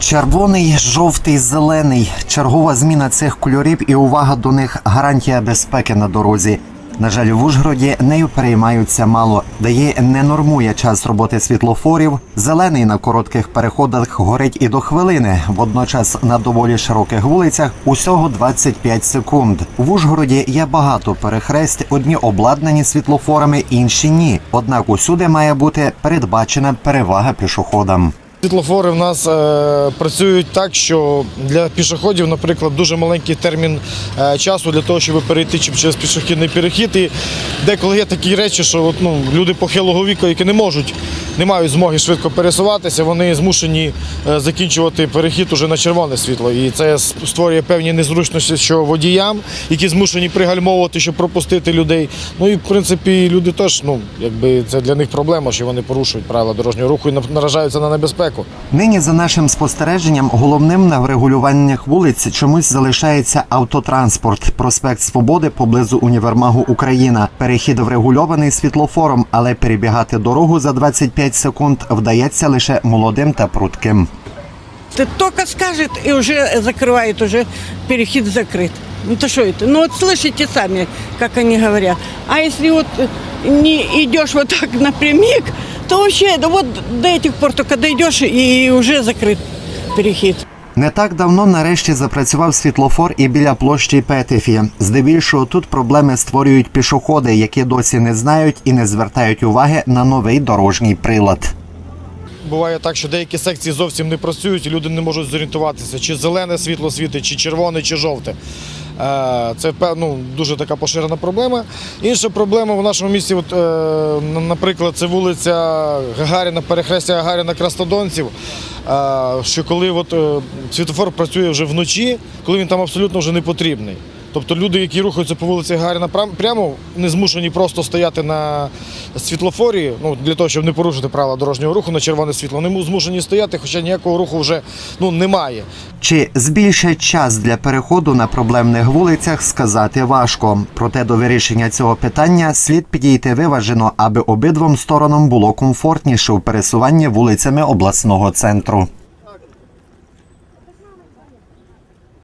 Червоний, жовтий, зелений. Чергова зміна цих кольорів і увага до них гарантія безпеки на дорозі. На жаль, в Ужгороді нею переймаються мало. Дає не нормує час роботи світлофорів. Зелений на коротких переходах горить і до хвилини. Водночас на доволі широких вулицях усього 25 секунд. В Ужгороді є багато перехресть. Одні обладнані світлофорами, інші ні. Однак усюди має бути передбачена перевага пішоходам. Світлофори в нас е, працюють так, що для пішоходів, наприклад, дуже маленький термін е, часу для того, щоб перейти через пішохідний перехід. І деколи є такі речі, що ну, люди похилого віку, які не можуть, не мають змоги швидко пересуватися, вони змушені е, закінчувати перехід уже на червоне світло. І це створює певні незручності, що водіям, які змушені пригальмовувати, щоб пропустити людей. Ну і в принципі люди теж, ну якби це для них проблема, що вони порушують правила дорожнього руху і наражаються на небезпеку. Нині, за нашим спостереженням, головним на врегулюваннях вулиць чомусь залишається автотранспорт. Проспект Свободи поблизу універмагу Україна. Перехід врегульований світлофором, але перебігати дорогу за 25 секунд вдається лише молодим та прутким. Ты только скажет и уже закрывает, уже переход закрыт. Ну то что это? Ну вот слышите сами, как они говорят. А если вот э, не идешь вот так напрямик, то вообще да вот до этих пор только дойдешь и уже закрыт переход. Не так давно нарешті запрацював світлофор і біля площі Петефі. Здебільшого тут проблеми створюють пішоходи, які досі не знають і не звертають уваги на новий дорожній прилад. Буває так, що деякі секції зовсім не працюють, і люди не можуть зорієнтуватися, чи зелене світло світить, чи червоне, чи жовте. Е, Це ну, дуже така поширена проблема. Інша проблема в нашому місті, от, е, наприклад, це вулиця Гагаріна, перехрестя Гагаріна Крастодонців. е, Що коли от, світлофор працює вже вночі, коли він там абсолютно вже не потрібний. Тобто люди, які рухаються по вулиці Гагаріна прямо, не змушені просто стояти на світлофорі, ну, для того, щоб не порушити правила дорожнього руху на червоне світло. Вони змушені стояти, хоча ніякого руху вже ну, немає. Чи збільшить час для переходу на проблемних вулицях, сказати важко. Проте до вирішення цього питання слід підійти виважено, аби обидвом сторонам було комфортніше у пересуванні вулицями обласного центру.